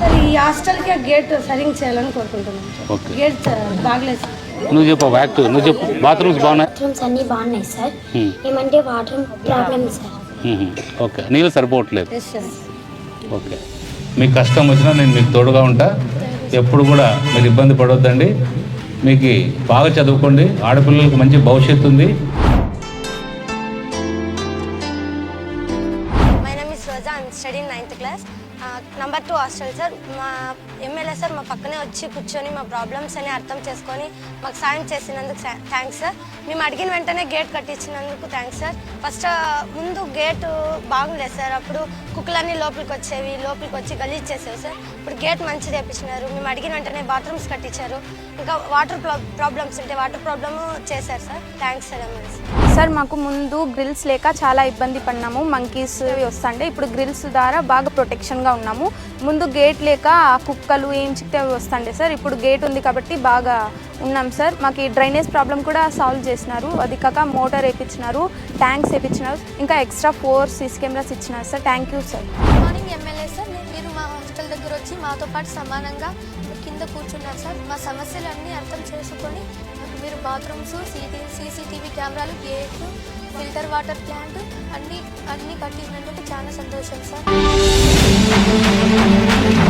Sir ఈ హాస్టల్కి ఆ గేట్ సరిగ్గా చేయాలని కోరుకుంటున్నాను సార్. ఓకే. గేట్ బాగలేదు సార్. నువ్వు చెప్పు నువ్వు చెప్పు బాత్రూమ్స్ బాగున్నాయి? బాత్రూమ్స్ అన్నీ బాగున్నాయి సార్. హ్మ్. ఏమంటే వాటర్ ప్రాబ్లం సార్. మ్మ్. ఓకే. నీళ్ళు సరిపోవట్లేదు. ఓకే. మీకు కష్టం వచ్చినా నేను మీకు తోడుగా ఉంటా. ఎప్పుడు కూడా మీరు ఇబ్బంది పడొద్దండి. మీకు బాగా చదువుకోండి. ఆడపిల్లలకు మంచి భవిష్యత్తు ఉంది. My name is Roja I'm study ninth class number two hostel sir మా ఎమ్మెల్యే సార్ మా పక్కనే వచ్చి కూర్చొని మా ప్రాబ్లమ్స్ అని అర్థం చేసుకొని మాకు సాయం చేసినందుకు థ్యాంక్స్ సార్ మేము అడిగిన వెంటనే గేట్ కట్టించినందుకు థ్యాంక్స్ సార్ ఫస్ట్ ముందు గేట్ బాగుండేది సార్ అప్పుడు కుక్కలన్నీ లోపలికి వచ్చేవి లోపలికి వచ్చి గలీజ్ చేసేవి సార్ ఇప్పుడు గేట్ మంచిది వేపించినారు మేము అడిగిన వెంటనే బాత్రూమ్స్ కట్టించారు. ఇంకా వాటర్ ప్రాబ్లమ్స్ ఉంటే వాటర్ ప్రాబ్లము చేశారు sir thanks sir MLA sir sir మాకు ముందు గ్రిల్స్ లేక చాలా ఇబ్బంది పడినాము. మంకీస్ వస్తుండే. ఇప్పుడు గ్రిల్స్ ద్వారా బాగా ప్రొటెక్షన్ ప్రొటెక్షన్గా ఉన్నాము. ముందు గేట్ లేక ఆ కుక్కలు ఏం చిక్తే వస్తుండే సార్. ఇప్పుడు గేట్ ఉంది కాబట్టి బాగా ఉన్నాం సార్. మాకు ఈ డ్రైనేజ్ ప్రాబ్లం కూడా సాల్వ్ చేసినారు. అది కాక మోటార్ వేయించినారు ట్యాంక్స్ వేయించినారు ఇంకా ఎక్స్ట్రా ఫోర్ సీసీ కెమెరాస్ ఇచ్చినారు sir. Thank you sir good morning MLA sir మీరు మా హాస్టల్ దగ్గర వచ్చి మాతో పాటు సమానంగా కింద కూర్చున్నారు సార్. మా సమస్యలన్నీ అర్థం చేసుకొని మీరు బాత్రూమ్స్ సీటీ సీసీటీవీ కెమెరాలు గేట్లు ఫిల్టర్ వాటర్ ప్లాంట్ అన్నీ అన్నీ కట్టినందుకు చాలా సంతోషం సార్ Thank you.